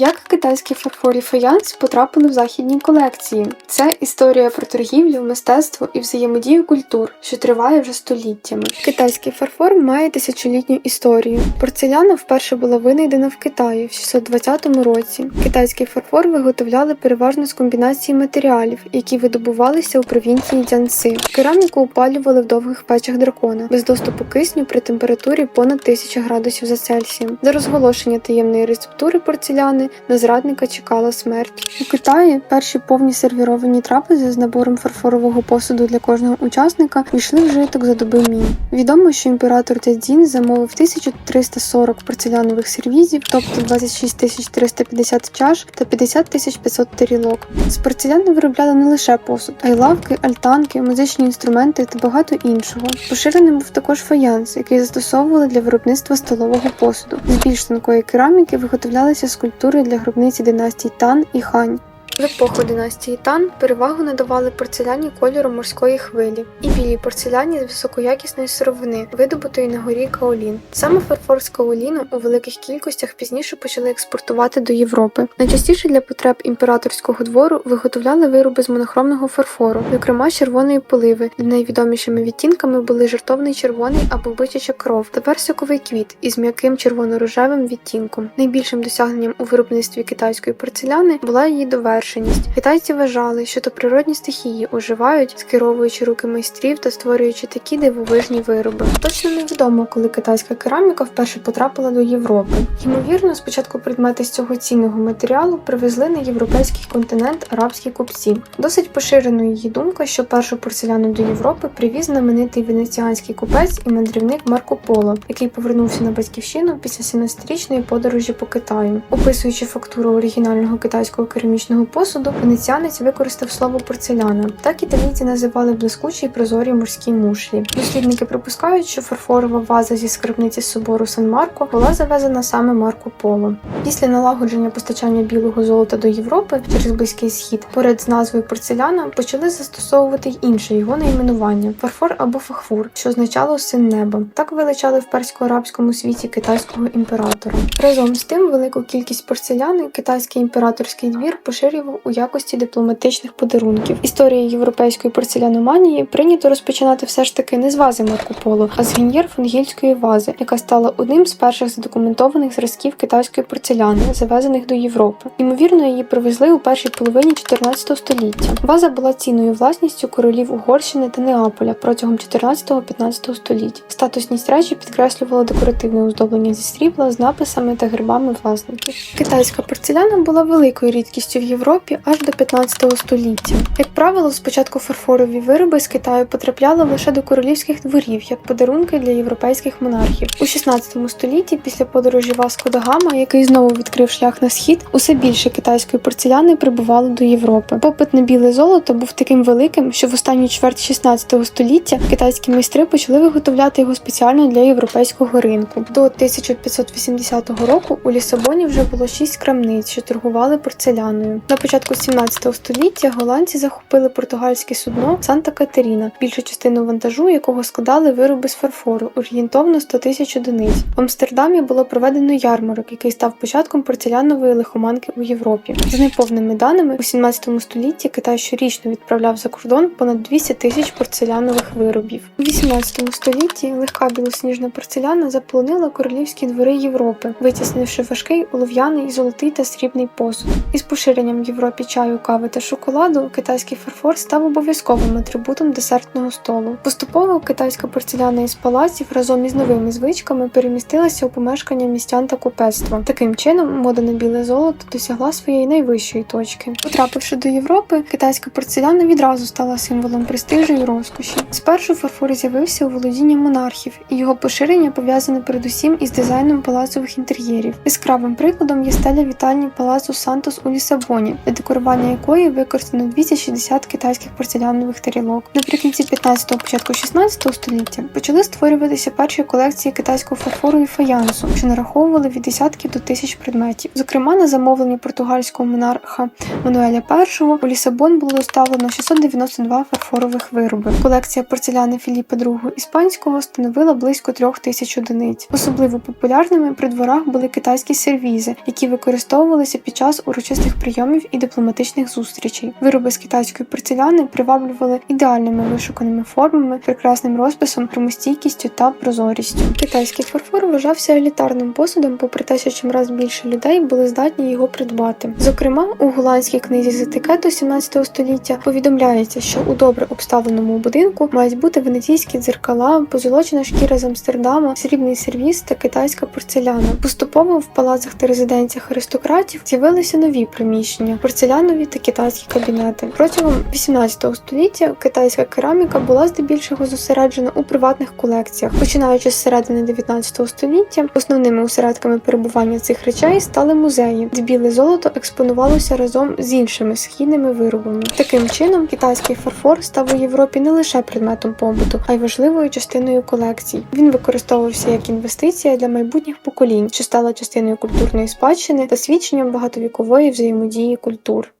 Як китайські фарфор фаянс потрапили в західні колекції? Це історія про торгівлю, мистецтво і взаємодію культур, що триває вже століттями. Китайський фарфор має тисячолітню історію. Порцеляна вперше була винайдена в Китаї в 620 році. Китайський фарфор виготовляли переважно з комбінації матеріалів, які видобувалися у провінції Дзянси. Кераміку опалювали в довгих печах дракона без доступу кисню при температурі понад 1000 градусів за Цельсієм. За розголошення таємної рецептури порцеляни на зрадника чекала смерть. У Китаї перші повні сервіровані трапези з набором фарфорового посуду для кожного учасника війшли в житок за доби Мін. Відомо, що імператор Тедзін замовив 1340 порцелянових сервізів, тобто 26 350 чаш та 50 500 тарілок. З порцеляни виробляли не лише посуд, а й лавки, альтанки, музичні інструменти та багато іншого. Поширеним був також фаянс, який застосовували для виробництва столового посуду. З більш тонкої кераміки виготовлялися скульптури для гробниці династій Тан і Хань. В епоху династії Тан перевагу надавали порцеляні кольору морської хвилі і білій порцеляні з високоякісної сировини, видобутої на горі Каолін. Саме фарфор з Каоліну у великих кількостях пізніше почали експортувати до Європи. Найчастіше для потреб імператорського двору виготовляли вироби з монохромного фарфору, зокрема червоної поливи. Найвідомішими відтінками були жартовний червоний або бичача кров та персиковий квіт із м'яким червоно-рожевим відтінком. Найбільшим досягненням у виробництві китайської порцеляни була її довершеність. Китайці вважали, що то природні стихії оживають, скеровуючи руки майстрів та створюючи такі дивовижні вироби. Точно невідомо, коли китайська кераміка вперше потрапила до Європи. Ймовірно, спочатку предмети з цього цінного матеріалу привезли на європейський континент арабські купці. Досить поширеною її думка, що першу порцеляну до Європи привіз знаменитий венеціанський купець і мандрівник Марко Поло, який повернувся на батьківщину після 17-річної подорожі по Китаю. Описуючи фактуру оригінального китайського керамічного посуду, венеціанець використав слово порцеляна. Так італійці називали блискучі й прозорі морські мушлі. Дослідники припускають, що фарфорова ваза зі скарбниці собору Сан Марко була завезена саме Марко Поло. Після налагодження постачання білого золота до Європи через близький схід, поряд з назвою порцеляна почали застосовувати й інше його найменування фарфор або фахфур, що означало син неба. Так величали в персько-арабському світі китайського імператора. Разом з тим, велику кількість порцеляни китайський імператорський двір поширював у якості дипломатичних подарунків. Історію європейської порцеляноманії прийнято розпочинати все ж таки не з вази Марко Поло, а з гін'єр фунгільської вази, яка стала одним з перших задокументованих зразків китайської порцеляни, завезених до Європи. Ймовірно, її привезли у першій половині 14 століття. Ваза була цінною власністю королів Угорщини та Неаполя протягом 14-15 століть. Статусність речі підкреслювала декоративне оздоблення зі срібла з написами та гербами власників. Китайська порцеляна була великою рідкістю в Європі аж до 15 століття. Як правило, спочатку фарфорові вироби з Китаю потрапляли лише до королівських дворів як подарунки для європейських монархів. У 16 столітті, після подорожі Васко да Гама, який знову відкрив шлях на схід, усе більше китайської порцеляни прибувало до Європи. Попит на біле золото був таким великим, що в останню чверть 16 століття китайські майстри почали виготовляти його спеціально для європейського ринку. До 1580 року у Лісабоні вже було шість крамниць, що торгували порцеляною. На початку 17 століття голландці захопили португальське судно Санта Катеріна, більшу частину вантажу якого складали вироби з фарфору, орієнтовно 100 тисяч одиниць. В Амстердамі було проведено ярмарок, який став початком порцелянової лихоманки у Європі. За неповними даними, у 17 столітті Китай щорічно відправляв за кордон понад 200 тисяч порцелянових виробів. У 18 столітті легка білосніжна порцеляна заполонила королівські двори Європи, витіснивши важкий олов'яний, золотий та срібний посуд. Із поширенням Європі чаю, кави та шоколаду китайський фарфор став обов'язковим атрибутом десертного столу. Поступово китайська порцеляна із палаців разом із новими звичками перемістилася у помешкання містян та купецтва. Таким чином, мода на біле золото досягла своєї найвищої точки. Потрапивши до Європи, китайська порцеляна відразу стала символом престижу і розкоші. Спершу фарфор з'явився у володінні монархів, і його поширення пов'язане передусім із дизайном палацових інтер'єрів. Яскравим прикладом є стеля вітальні палацу Сантос у Лісабоні, для декорування якої використано 260 китайських порцелянових тарілок. Наприкінці 15-го, початку 16 століття почали створюватися перші колекції китайського фарфору і фаянсу, що нараховували від десятків до тисяч предметів. Зокрема, на замовлення португальського монарха Мануеля І у Лісабон було доставлено 692 фарфорових вироби. Колекція порцеляни Філіпа II іспанського становила близько трьох тисяч одиниць. Особливо популярними при дворах були китайські сервізи, які використовувалися під час урочистих прийомів і дипломатичних зустрічей. Вироби з китайської порцеляни приваблювали ідеальними вишуканими формами, прекрасним розписом, промостійкістю та прозорістю. Китайський фарфор вважався елітарним посудом, попри те, що чимраз більше людей були здатні його придбати. Зокрема, у голландській книзі з етикету 17 століття повідомляється, що у добре обставленому будинку мають бути венеційські дзеркала, позолочена шкіра з Амстердама, срібний сервіс та китайська порцеляна. Поступово в палацах та резиденціях аристократів з'явилися нові приміщення порцелянові та китайські кабінети. Протягом 18 століття китайська кераміка була здебільшого зосереджена у приватних колекціях. Починаючи з середини 19 століття, основними осередками перебування цих речей стали музеї, де біле золото експонувалося разом з іншими східними виробами. Таким чином, китайський фарфор став у Європі не лише предметом побуту, а й важливою частиною колекцій. Він використовувався як інвестиція для майбутніх поколінь, що стала частиною культурної спадщини та свідченням багатовікової взаємодії культур.